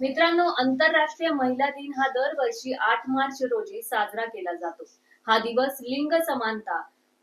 मित्रांनो आंतरराष्ट्रीय महिला दिन हा दरवर्षी आठ मार्च रोजी साजरा केला जातो. हा दिवस लिंग समानता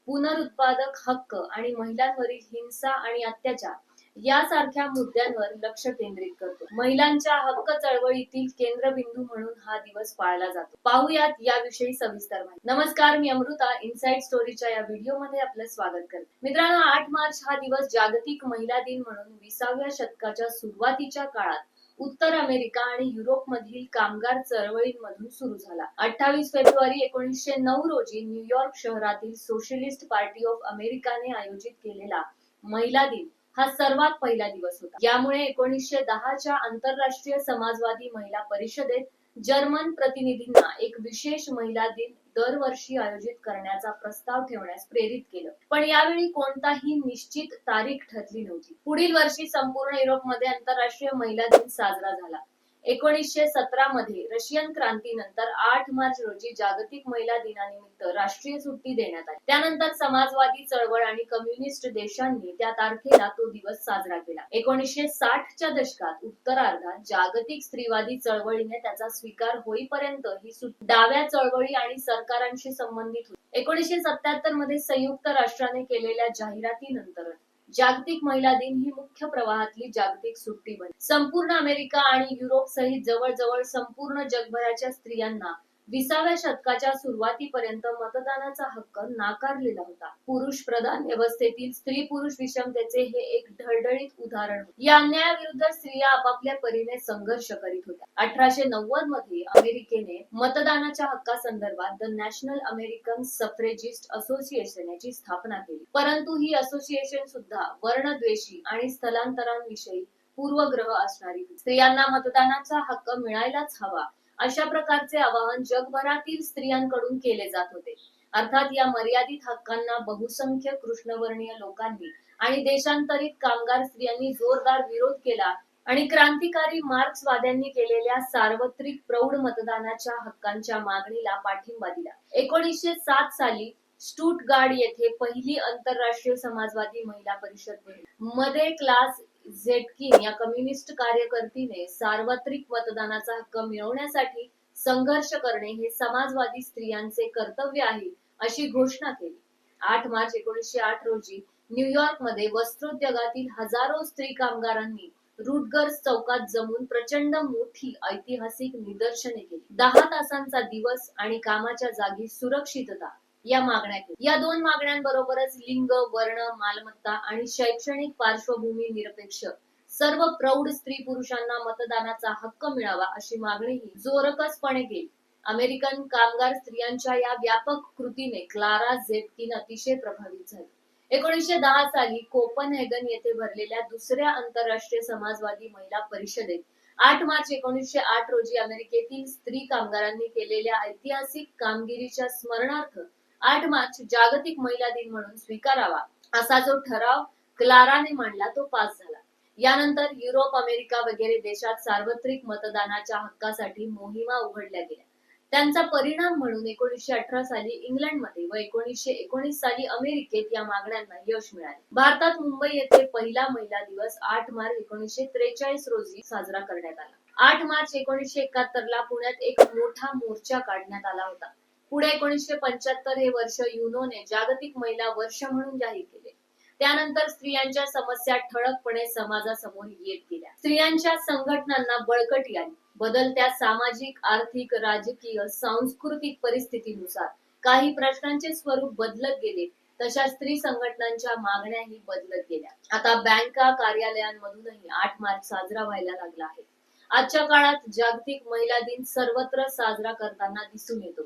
पुनरुत्पादक हक्क आणि महिलांवरील हिंसा आणि अत्याचार यासारख्या मुद्द्यांवर लक्ष केंद्रित करतो. महिलांच्या हक्क चळवळीतील केंद्रबिंदू म्हणून हा दिवस पाळला जातो. पाहुयात याविषयी सविस्तर माहिती. नमस्कार मी अमृता. इनसाइड स्टोरीच्या या व्हिडिओमध्ये आपलं स्वागत करते. मित्रांनो आठ मार्च हा दिवस जागतिक महिला दिन म्हणून विसाव्या शतकाच्या सुरुवातीच्या काळात उत्तर अमेरिका आणि युरोपमधील कामगार चळवळींमधून सुरू झाला. अठ्ठावीस फेब्रुवारी एकोणीसशे नऊ रोजी न्यूयॉर्क शहरातील सोशलिस्ट पार्टी ऑफ अमेरिकाने आयोजित केलेला महिला दिन हा सर्वात पहिला दिवस होता. यामुळे एकोणीसशे दहाच्या आंतरराष्ट्रीय समाजवादी महिला परिषदेत जर्मन प्रतिनिधींना एक विशेष महिला दिन दरवर्षी आयोजित करण्याचा प्रस्ताव ठेवण्यास प्रेरित केलं. पण यावेळी कोणताही निश्चित तारीख ठरली नव्हती. पुढील वर्षी संपूर्ण युरोपमध्ये आंतरराष्ट्रीय महिला दिन साजरा झाला. एकोणीसशे सतरा मध्ये रशियन क्रांतीनंतर आठ मार्च रोजी जागतिक महिला दिनानिमित्त राष्ट्रीय सुट्टी देण्यात आली. त्यानंतर समाजवादी चळवळ आणि कम्युनिस्ट देशांनी त्या तारखेला तो दिवस साजरा केला. एकोणीसशे साठच्या दशकात उत्तरार्धात जागतिक स्त्रीवादी चळवळीने त्याचा स्वीकार होईपर्यंत ही सुट्टी डाव्या चळवळी आणि सरकारांशी संबंधित होती. एकोणीसशे सत्याहत्तरमध्ये संयुक्त राष्ट्राने केलेल्या जाहिरातीनंतर जागतिक महिला दिन ही मुख्य प्रवाहातली जागतिक सुट्टी बनली. संपूर्ण अमेरिका आणि युरोप सहित जवळजवळ संपूर्ण जगभराच्या स्त्रियांना विसाव्या शतकाच्या सुरुवातीपर्यंत मतदानाचा हक्क नाकारलेला होता. पुरुष प्रधान व्यवस्थेतील स्त्री पुरुष विषमतेचे हे एक ढळढळीत उदाहरण या अन्यायाविरुद्ध स्त्रिया आपापल्या परीने संघर्ष करीत होत्या. अठराशे नव्वदमध्ये अमेरिकेने मतदानाच्या हक्कासंदर्भात the National American Suffragist Association याची स्थापना केली. परंतु ही असोसिएशन सुद्धा वर्णद्वेषी आणि स्थलांतरांविषयी पूर्वग्रह असणारी स्त्रियांना मतदानाचा हक्क मिळायलाच हवा अशा प्रकारचे आवाहन जगभरातील स्त्रियांकडून केले जात होते. अर्थात या मर्यादित हक्कांना बहुसंख्य कृष्णवर्णीय लोकांनी आणि देशांतरित कामगार स्त्रियांनी जोरदार विरोध केला आणि क्रांतिकारी मार्क्सवाद्यांनी केलेल्या सार्वत्रिक प्रौढ मतदानाच्या हक्कांच्या मागणीला पाठिंबा दिला. एकोणीसशे सात साली स्टुटगार्ड येथे पहिली आंतरराष्ट्रीय समाजवादी महिला परिषद भरली. मध्ये क्लास झेटकिन या कम्युनिस्ट कार्यकर्तीने सार्वत्रिक मतदानाचा हक्क मिळवण्यासाठी संघर्ष करणे हे समाजवादी स्त्रियांचे कर्तव्य आहे अशी घोषणा केली. आठ मार्च एकोणीसशे आठ रोजी न्यूयॉर्कमध्ये वस्त्रोद्योगातील हजारो स्त्री कामगारांनी रुटगर्स चौकात जमून प्रचंड मोठी ऐतिहासिक निदर्शने केली. दहा तासांचा दिवस आणि कामाच्या जागी सुरक्षितता या मागण्या केल्या. या दोन मागण्यांबरोबरच लिंग वर्ण मालमत्ता आणि शैक्षणिक पार्श्वभूमी निरपेक्ष सर्व प्रौढ स्त्री पुरुषांना मतदानाचा हक्क मिळावा अशी मागणीही जोरकसपणे केली. अमेरिकन कामगार स्त्रियांच्या या व्यापक कृतीने क्लारा झेपकिन अतिशय प्रभावित झाली. एकोणीसशे दहा साली कोपनहेगन येथे भरलेल्या दुसऱ्या आंतरराष्ट्रीय समाजवादी महिला परिषदेत आठ मार्च एकोणीसशे आठ रोजी अमेरिकेतील स्त्री कामगारांनी केलेल्या ऐतिहासिक कामगिरीच्या स्मरणार्थ आठ मार्च जागतिक महिला दिन म्हणून स्वीकारावा असा जो ठराव क्लाराने मांडला तो पास झाला. यानंतर युरोप अमेरिका वगैरे देशात सार्वत्रिक मतदानाच्या हक्कासाठी मोहिमा उघडल्या गेल्या. त्यांचा परिणाम म्हणून एकोणीसशे अठरा साली इंग्लंडमध्ये व एकोणीसशे एकोणीस साली अमेरिकेत या मागण्यांना यश मिळाले. भारतात मुंबई येथे पहिला महिला दिवस आठ मार्च एकोणीसशे त्रेचाळीस रोजी साजरा करण्यात आला. आठ मार्च एकोणीसशे एकाहत्तर ला पुण्यात एक मोठा मोर्चा काढण्यात आला होता. पुढे एकोणीसशे पंच्याहत्तर हे वर्ष युनोने जागतिक महिला वर्ष म्हणून जाहीर केले. त्यानंतर स्त्रियांच्या समस्या ठळकपणे समाजासमोर येत गेल्या. स्त्रियांच्या संघटनांना बळकटी आली बदलत्या सामाजिक आर्थिक राजकीय सांस्कृतिक परिस्थितीनुसार काही प्रश्नांचे स्वरूप बदलत गेले तशा स्त्री संघटनांच्या मागण्याही बदलत गेल्या. आता बँका कार्यालयांमधूनही आठ मार्च साजरा व्हायला लागला आहे. आजच्या काळात जागतिक महिला दिन सर्वत्र साजरा करताना दिसून येतो.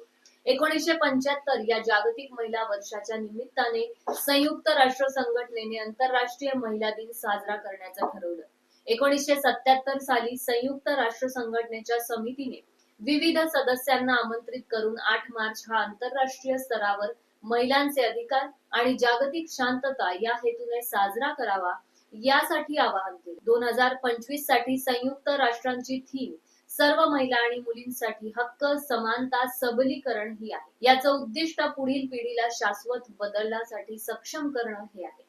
एकोणीसशे पंच्याहत्तर या जागतिक महिला वर्षाच्या निमित्ताने संयुक्त राष्ट्र संघटनेने आंतरराष्ट्रीय महिला दिन साजरा करण्याचं ठरवलं. एकोणीसशे सत्याहत्तर साली संयुक्त राष्ट्र संघटनेच्या समितीने विविध सदस्यांना आमंत्रित करून आठ मार्च हा आंतरराष्ट्रीय स्तरावर महिलांचे अधिकार आणि जागतिक शांतता या हेतूने साजरा करावा यासाठी आवाहन केले. दोन हजार पंचवीससाठी संयुक्त राष्ट्रांची थीम सर्व महिला आणि मुलींसाठी हक्क समानता सबलीकरण ही आहे. याचं उद्दिष्ट पुढील पिढीला शाश्वत बदलण्यासाठी सक्षम करणं हे आहे.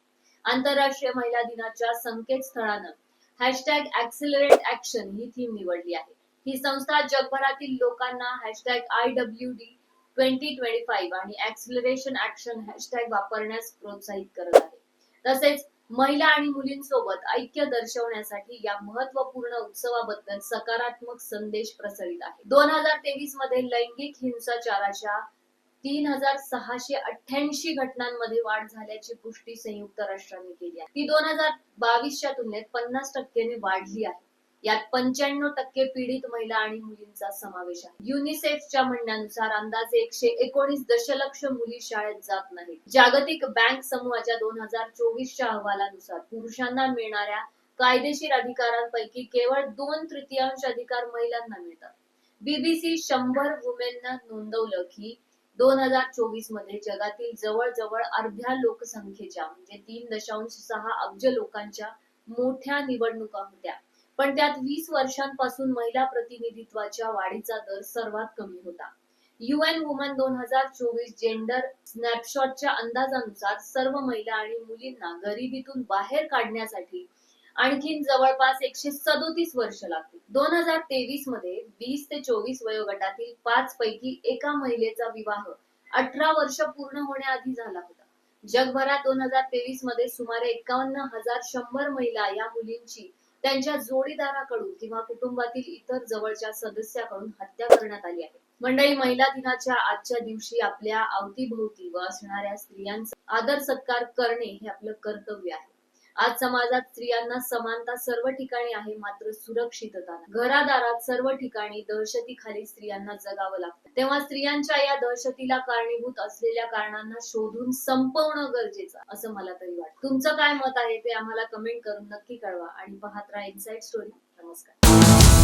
आंतरराष्ट्रीय महिला दिनाच्या संकेतस्थळानं हॅशटॅग ऍक्सिलरेट ऍक्शन ही थीम निवडली आहे. ही संस्था जगभरातील लोकांना hashtag I W D twenty twenty five आणि ऍक्सिलरेशन ऍक्शन हॅशटॅग वापरण्यास प्रोत्साहित करत आहे. तसेच महिला आणि मुलींसोबत ऐक्य दर्शवण्यासाठी या महत्त्वपूर्ण उत्सवाबद्दल सकारात्मक संदेश प्रसारित आहे. दोन हजार तेवीसमध्ये लैंगिक हिंसाचाराच्या तीन हजार सहाशे अठ्ठ्याऐंशी घटनांमध्ये वाढ झाल्याची पुष्टी संयुक्त राष्ट्रांनी केली आहे. ती दोन हजार बावीसच्या तुलनेत पन्नास टक्क्याने वाढली आहे. यात पंच्याण्णव टक्के पीडित महिला आणि मुलींचा समावेश आहे. युनिसेफच्या म्हणण्यानुसार अंदाजे एकशे एकोणीस दशलक्ष मुली शाळेत जात नाहीत. जागतिक बँक समूहाच्या दोन हजार चोवीसच्या अहवालानुसार पुरुषांना मिळणाऱ्या कायदेशीर अधिकारांपैकी केवळ दोन तृतीयांश अधिकार महिलांना मिळतात. बीबीसी शंभर वुमेननं नोंदवलं की दोन हजार चोवीसमध्ये जगातील जवळजवळ अर्ध्या लोकसंख्येच्या म्हणजे तीन दशांश सहा अब्ज लोकांच्या मोठ्या निवडणुका होत्या. पण त्यात वीस वर्षांपासून महिला प्रतिनिधित्वाच्या वाढीचा दर सर्वात कमी होता. युएन वुमन दोन हजार चोवीस जेंडर स्नॅपशॉटच्या अंदाजानुसार सर्व महिला आणि मुलींना गरिबीतून बाहेर काढण्यासाठी आणखीन जवळपास एकशे सदोतीस वर्ष लागतील दोन हजार तेवीसमध्ये वीस ते चोवीस वयोगटातील पाच पैकी एका महिलेचा विवाह अठरा वर्ष पूर्ण होण्याआधी झाला होता. जगभरात दोन हजार तेवीसमध्ये सुमारे एकावन्न हजार शंभर महिला या मुलींची त्यांच्या जोडीदाराकडून किंवा कुटुंबातील इतर जवळच्या सदस्याकडून हत्या करण्यात आली आहे. मंडळी महिला दिनाच्या आजच्या दिवशी आपल्या अवतीभोवती व असणाऱ्या स्त्रियांचा आदर सत्कार करणे हे आपलं कर्तव्य आहे. आज समाजात स्त्रियांना समानता सर्व ठिकाणी आहे मात्र सुरक्षितता घरादारात सर्व ठिकाणी दहशतीखाली स्त्रियांना जगावं लागतं. तेव्हा स्त्रियांच्या या दहशतीला कारणीभूत असलेल्या कारणांना शोधून संपवणं गरजेचं असं मला तरी वाटतं. तुमचं काय मत आहे ते आम्हाला कमेंट करून नक्की कळवा. आणि पाहत राहा इन्साइड स्टोरी नमस्कार.